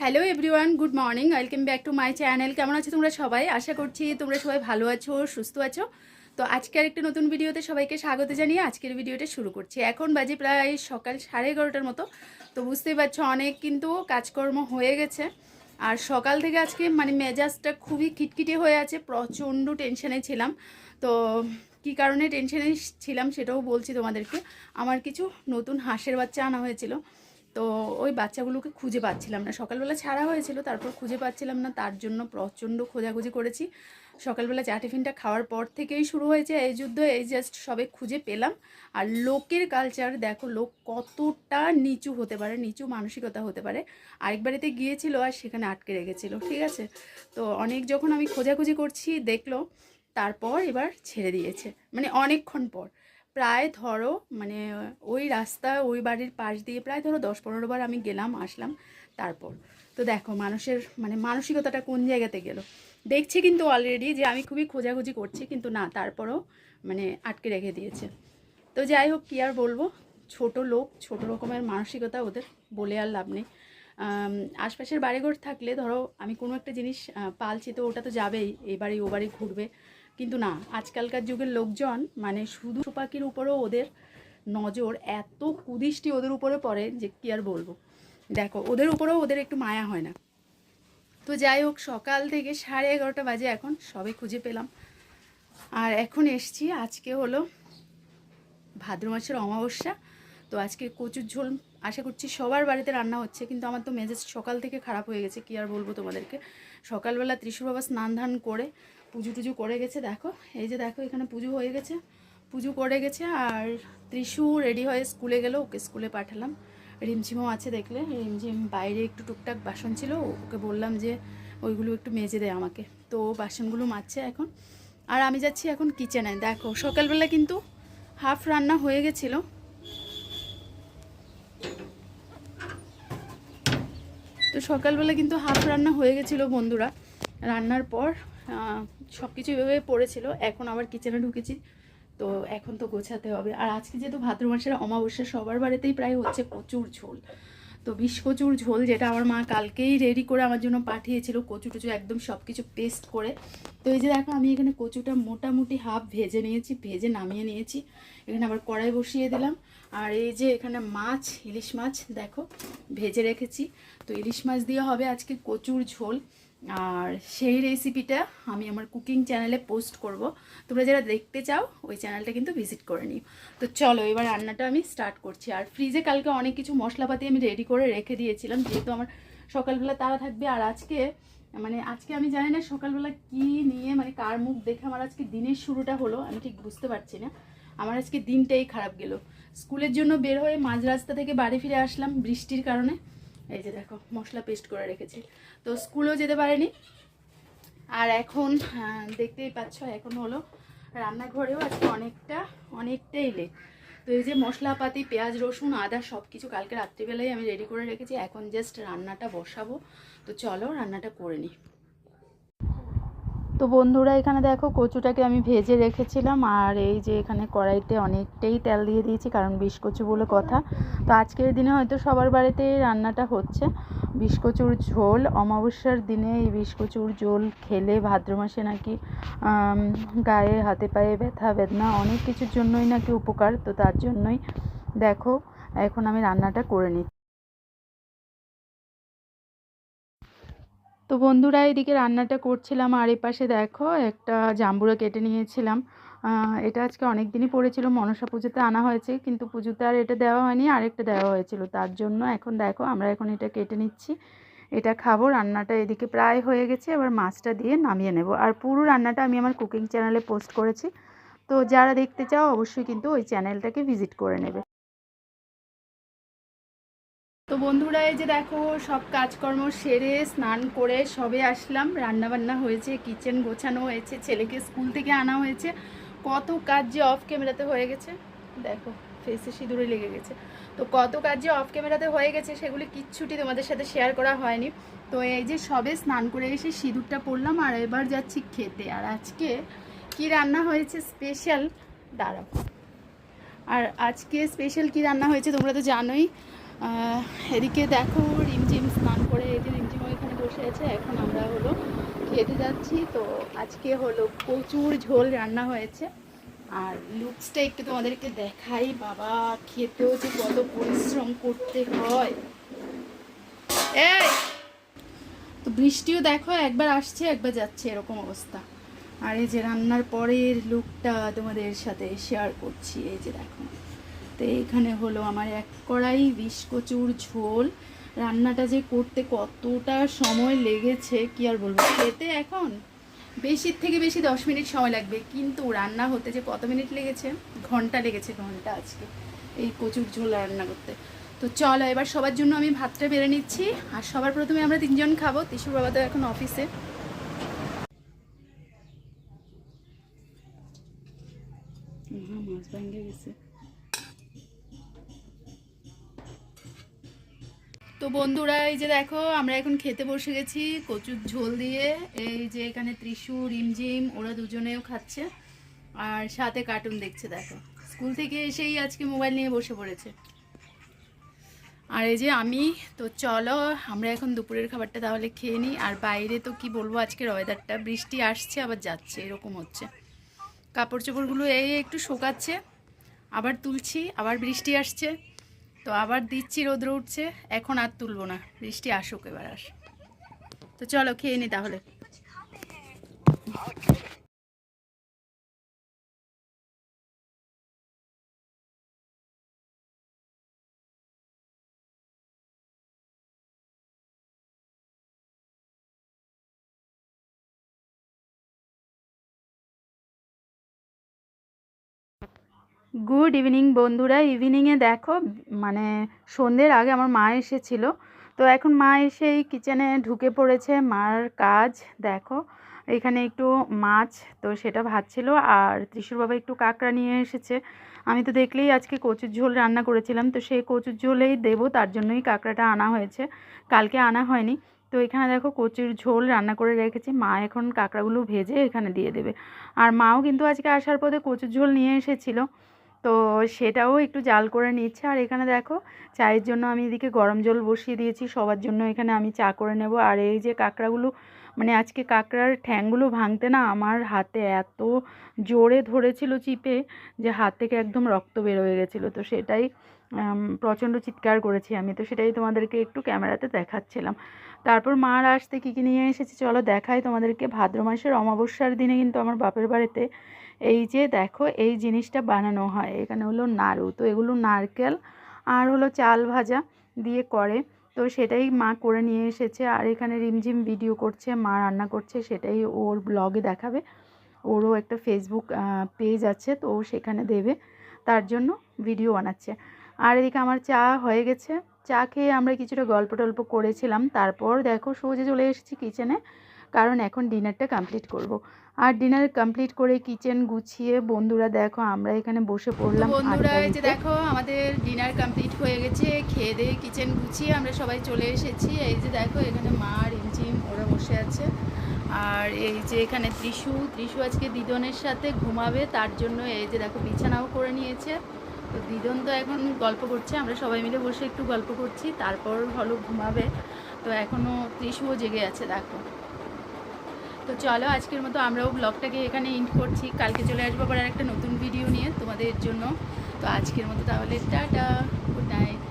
Hello everyone good morning welcome back to my channel কেমন আছো তোমরা সবাই? আশা করছি তোমরা সবাই ভালো আছো, সুস্থ আছো। তো আজকের একটা নতুন ভিডিওতে সবাইকে স্বাগত জানিয়ে আজকের ভিডিওটা শুরু করছি। এখন বাজে প্রায় সকাল সাড়ে এগারোটার মতো। তো বুঝতেই পারছ অনেক কিন্তু কাজকর্ম হয়ে গেছে। আর সকাল থেকে আজকে মানে মেজাজটা খুবই খিটখিটে হয়ে আছে, প্রচণ্ড টেনশনে ছিলাম। তো কি কারণে টেনশনে ছিলাম সেটাও বলছি তোমাদেরকে। আমার কিছু নতুন হাঁসের বাচ্চা আনা হয়েছিল। তো ওই বাচ্চাগুলোকে খুঁজে পাচ্ছিলাম না। সকালবেলা ছাড়া হয়েছিল, তারপর খুঁজে পাচ্ছিলাম না, তার জন্য প্রচণ্ড খোঁজাখুঁজি করেছি। সকালবেলা চা টিফিনটা খাওয়ার পর থেকেই শুরু হয়েছে এই যুদ্ধ, এই জাস্ট সবে খুঁজে পেলাম। আর লোকের কালচার দেখো লোক কতটা নিচু হতে পারে, নিচু মানসিকতা হতে পারে। আরেক বাড়িতে গিয়েছিল আর সেখানে আটকে রেখেছিল, ঠিক আছে? তো অনেক যখন আমি খোঁজাখুঁজি করছি, দেখল, তারপর এবার ছেড়ে দিয়েছে মানে অনেকক্ষণ পর। প্রায় ধরো মানে ওই রাস্তা, ওই বাড়ির পাশ দিয়ে প্রায় ধরো দশ পনেরো বার আমি গেলাম, আসলাম, তারপর। তো দেখো মানুষের মানে মানসিকতাটা কোন জায়গাতে গেল? দেখছি কিন্তু অলরেডি যে আমি খুবই খোঁজাখুঁজি করছি, কিন্তু না, তারপরও মানে আটকে রেখে দিয়েছে। তো যাই হোক, কী আর বলব? ছোট লোক, ছোট রকমের মানসিকতা ওদের, বলে আর লাভ নেই। আশপাশের বাড়িঘর থাকলে ধরো আমি কোনো একটা জিনিস পালছি তো ওটা তো যাবেই এই বাড়ি ও বাড়ি ঘুরবে। কিন্তু না, আজকালকার যুগের লোকজন মানে শুধু পাখির উপরেও ওদের নজর এত কুদৃষ্টি ওদের উপরে পড়ে যে কি আর বলব। দেখো, ওদের উপরেও ওদের একটু মায়া হয় না। তো যাই হোক, সকাল থেকে সাড়ে এগারোটা বাজে এখন, সবে খুঁজে পেলাম। আর এখন এসছি, আজকে হলো ভাদ্র মাসের অমাবস্যা। তো আজকে কচুর ঝোল, আশা করছি সবার বাড়িতে রান্না হচ্ছে, কিন্তু আমার তো মেজাজ সকাল থেকে খারাপ হয়ে গেছে, কি আর বলব তোমাদেরকে। সকালবেলা ত্রিশুর বাবা স্নান ধান করে পুজো টুজো করে গেছে, দেখো। এই যে দেখো, এখানে পুজো হয়ে গেছে। পুজো করে গেছে আর ত্রিশু রেডি হয়ে স্কুলে গেল, ওকে স্কুলে পাঠালাম। রিমঝিমও আছে দেখলে। রিমঝিম বাইরে একটু টুকটাক বাসন ছিল, ওকে বললাম যে ওইগুলো একটু মেজে দেয় আমাকে। তো বাসনগুলো মাজছে এখন। আর আমি যাচ্ছি এখন কিচেনে দেখো, সকালবেলা কিন্তু হাফ রান্না হয়ে গেছিল। তো সকালবেলা কিন্তু হাফ রান্না হয়ে গেছিল বন্ধুরা। রান্নার পর সব কিছু এভাবে পড়েছিল। এখন আবার কিচেনে ঢুকেছি। তো এখন তো গোছাতে হবে। আর আজকে যেহেতু ভাদ্র মাসের অমাবস্যা, সবার বাড়িতেই প্রায় হচ্ছে কচুর ঝোল। তো বিষ কচুর ঝোল যেটা আমার মা কালকেই রেডি করে আমার জন্য পাঠিয়েছিল, কচু টচু একদম সব কিছু পেস্ট করে। তো এই যে দেখো, আমি এখানে কচুটা মোটামুটি হাফ ভেজে নিয়েছি, ভেজে নামিয়ে নিয়েছি। এখানে আবার কড়াই বসিয়ে দিলাম। আর এই যে এখানে মাছ, ইলিশ মাছ, দেখো, ভেজে রেখেছি। তো ইলিশ মাছ দিয়ে হবে আজকে কচুর ঝোল। আর সেই রেসিপিটা আমি আমার কুকিং চ্যানেলে পোস্ট করব। তোমরা যারা দেখতে চাও, ওই চ্যানেলটা কিন্তু ভিজিট করে নিও। তো চলো, এবার রান্নাটা আমি স্টার্ট করছি। আর ফ্রিজে কালকে অনেক কিছু মশলাপাতি আমি রেডি করে রেখে দিয়েছিলাম, যেহেতু আমার সকালবেলা তারা থাকবে। আর আজকে মানে আজকে আমি জানি না সকালবেলা কি নিয়ে মানে কার মুখ দেখে আমার আজকে দিনের শুরুটা হলো, আমি ঠিক বুঝতে পারছি না। আমার আজকে দিনটাই খারাপ গেল। স্কুলের জন্য বের হয়ে মাঝ রাস্তা থেকে বাড়ি ফিরে আসলাম বৃষ্টির কারণে। এই যে দেখো, মশলা পেস্ট করে রেখেছি। তো স্কুলেও যেতে পারেনি। আর এখন দেখতেই পাচ্ছ, এখন হলো রান্নাঘরেও আজকে অনেকটা, অনেকটাই লেট তো এই যে মশলাপাতি, পেঁয়াজ, রসুন, আদা সব কিছু কালকে রাত্রিবেলায় আমি রেডি করে রেখেছি। এখন জাস্ট রান্নাটা বসাবো। তো চলো, রান্নাটা করে নিই। তো বন্ধুরা, এখানে দেখো কচুটাকে আমি ভেজে রেখেছিলাম আর এই যে এখানে কড়াইতে অনেকটাই তেল দিয়ে দিয়েছি, কারণ বিষ কচু বলে কথা। তো আজকের দিনে হয়তো সবার বাড়িতে রান্নাটা হচ্ছে। বিষ কচুর ঝোল, অমাবস্যার দিনে এই বিষ কচুর ঝোল খেলে ভাদ্র মাসে নাকি গায়ে, হাতে পায়ে ব্যথা, বেদনা অনেক কিছুর জন্যই নাকি উপকার। তো তার জন্যই দেখো, এখন আমি রান্নাটা করে নিচ্ছি। তো বন্ধুরা এদিকে রান্নাটা করছিলাম, আর এই পাশে দেখো একটা জাম্বুরা কেটে নিয়েছিলাম। এটা আজকে অনেক দিনই পড়েছিল, মনসা পুজোতে আনা হয়েছে, কিন্তু পুজোতে আর এটা দেওয়া হয়নি, আরেকটা দেওয়া হয়েছিল। তার জন্য এখন দেখো আমরা এখন এটা কেটে নিচ্ছি। এটা খাব, রান্নাটা এদিকে প্রায় হয়ে গেছে, এবার মাছটা দিয়ে নামিয়ে নেব। আর পুরো রান্নাটা আমি আমার কুকিং চ্যানেলে পোস্ট করেছি, তো যারা দেখতে চাও অবশ্যই কিন্তু ওই চ্যানেলটাকে ভিজিট করে নেবে। তো বন্ধুরা, এই যে দেখো, সব কাজকর্ম সেরে স্নান করে সবে আসলাম। রান্না বান্না হয়েছে কিচেন গোছানো হয়েছে, ছেলেকে স্কুল থেকে আনা হয়েছে। কত কাজ যে অফ ক্যামেরাতে হয়ে গেছে। দেখো ফেসে সিঁদুরে লেগে গেছে। তো কত কাজ যে অফ ক্যামেরাতে হয়ে গেছে, সেগুলি কিচ্ছুটি তোমাদের সাথে শেয়ার করা হয়নি। তো এই যে সবে স্নান করে এসে সিঁদুরটা পরলাম, আর এবার যাচ্ছি খেতে। আর আজকে কি রান্না হয়েছে স্পেশাল দাঁড়াও। আর আজকে স্পেশাল কি রান্না হয়েছে তোমরা তো জানোই। এদিকে দেখো রিমঝিম স্নান করে এই যে রিমঝিম খেতে যাচ্ছি। তো আজকে হলো প্রচুর ঝোল রান্না হয়েছে। আর লুকসটা একটু তোমাদেরকে দেখাই। বাবা, খেতেও যে কত পরিশ্রম করতে হয়। এই! তো বৃষ্টিও দেখো, একবার আসছে, একবার যাচ্ছে, এরকম অবস্থা। আর এই যে রান্নার পরের লুকটা তোমাদের সাথে শেয়ার করছি, এই যে দেখো। তো এইখানে হলো আমার এক কড়াই বিষ কচুর ঝোল। রান্নাটা যে করতে কতটা সময় লেগেছে, কি আর বলব? খেতে এখন বেশির থেকে বেশি দশ মিনিট সময় লাগবে, কিন্তু রান্না হতে যে কত মিনিট লেগেছে? ঘণ্টা লেগেছে ঘণ্টা আজকে এই কচুর ঝোল রান্না করতে। তো চলো, এবার সবার জন্য আমি ভাতটা বেড়ে নিচ্ছি। আর সবার প্রথমে আমরা তিনজন খাব। তিসুর বাবা তো এখন অফিসে। মাছ গেছে। তো বন্ধুরা, এই যে দেখো, আমরা এখন খেতে বসে গেছি কচুর ঝোল দিয়ে। এই যে এখানে ত্রিশু রিমঝিম ওরা দুজনেও খাচ্ছে। আর সাথে কার্টুন দেখছে, দেখো। স্কুল থেকে এসেই আজকে মোবাইল নিয়ে বসে পড়েছে। আর এই যে আমি, তো চলো, আমরা এখন দুপুরের খাবারটা তাহলে খেয়ে নিই। আর বাইরে তো কি বলব আজকের ওয়েদারটা বৃষ্টি আসছে, আবার যাচ্ছে, এরকম হচ্ছে। কাপড় চোপড়গুলো এই একটু শোকাচ্ছে, আবার তুলছি, আবার বৃষ্টি আসছে। তো আবার দিচ্ছি রোদ্র উঠছে, এখন আর তুলবো না। বৃষ্টি আসুক এবার আস তো চলো খেয়ে নি তাহলে। গুড ইভিনিং বন্ধুরা। ইভিনিংয়ে দেখো মানে সন্ধ্যের আগে আমার মা এসেছিল। তো এখন মা এসে এই কিচেনে ঢুকে পড়েছে। মার কাজ, দেখো, এখানে একটু মাছ, তো সেটা ভাজছিল। আর ত্রিশুর বাবা একটু কাঁকড়া নিয়ে এসেছে। আমি তো দেখলেই আজকে কচুর ঝোল রান্না করেছিলাম। তো সেই কচুর ঝোলেই দেবো, তার জন্যই কাঁকড়াটা আনা হয়েছে। কালকে আনা হয়নি। তো এখানে দেখো, কচুর ঝোল রান্না করে রেখেছি। মা এখন কাঁকড়াগুলো ভেজে এখানে দিয়ে দেবে। আর মাও কিন্তু আজকে আসার পথে কচুর ঝোল নিয়ে এসেছিল। তো সেটাও একটু জাল করে নিচ্ছে। আর এখানে দেখো, চায়ের জন্য আমি এদিকে গরম জল বসিয়ে দিয়েছি, সবার জন্য এখানে আমি চা করে নেব। আর এই যে কাঁকড়াগুলো মানে আজকে কাঁকড়ার ঠ্যাংগুলো ভাঙতে না আমার হাতে এত জোরে ধরেছিল চিপে যে হাত থেকে একদম রক্ত বের হয়ে গেছিল। তো সেটাই প্রচণ্ড চিৎকার করেছি আমি। তো সেটাই তোমাদেরকে একটু ক্যামেরাতে দেখাচ্ছিলাম। তারপর মার আসতে কী কী নিয়ে এসেছি চলো দেখাই তোমাদেরকে। ভাদ্র মাসের অমাবস্যার দিনে কিন্তু আমার বাপের বাড়িতে এই যে দেখো, এই জিনিসটা বানানো হয়। এখানে হলো নাড়ু, তো এগুলো নারকেল আর হলো চাল ভাজা দিয়ে করে। তো সেটাই মা করে নিয়ে এসেছে। আর এখানে রিমঝিম ভিডিও করছে, মা রান্না করছে, সেটাই ওর ব্লগে দেখাবে। ওরও একটা ফেসবুক পেজ আছে, তো ও সেখানে দেবে। তার জন্য ভিডিও বানাচ্ছে। আর এদিকে আমার চা হয়ে গেছে। চা খেয়ে আমরা কিছুটা গল্প টল্প করেছিলাম। তারপর দেখো সোজা চলে এসেছি কিচেনে কারণ এখন ডিনারটা কমপ্লিট করব। আর ডিনার কমপ্লিট করে কিচেন গুছিয়ে বন্ধুরা দেখো আমরা এখানে বসে পড়লাম বন্ধুরা এই যে দেখো আমাদের ডিনার কমপ্লিট হয়ে গেছে খেয়ে দিয়ে কিচেন গুছিয়ে আমরা সবাই চলে এসেছি। এই যে দেখো এখানে মা রিমঝিম ওরা বসে আছে। আর এই যে এখানে ত্রিশু ত্রিশু আজকে দিদনের সাথে ঘুমাবে তার জন্য এই যে দেখো বিছানাও করে নিয়েছে। তো দিদন তো এখন গল্প করছে আমরা সবাই মিলে বসে একটু গল্প করছি তারপর হলো ঘুমাবে। তো এখনও ত্রিশুও জেগে আছে দেখো। তো চলো আজকের মতো আমরাও ব্লগটাকে এখানে ইন্ড করছি। কালকে চলে আসব আবার একটা নতুন ভিডিও নিয়ে তোমাদের জন্য। তো আজকের মতো তাহলে টাটা গুড নাইট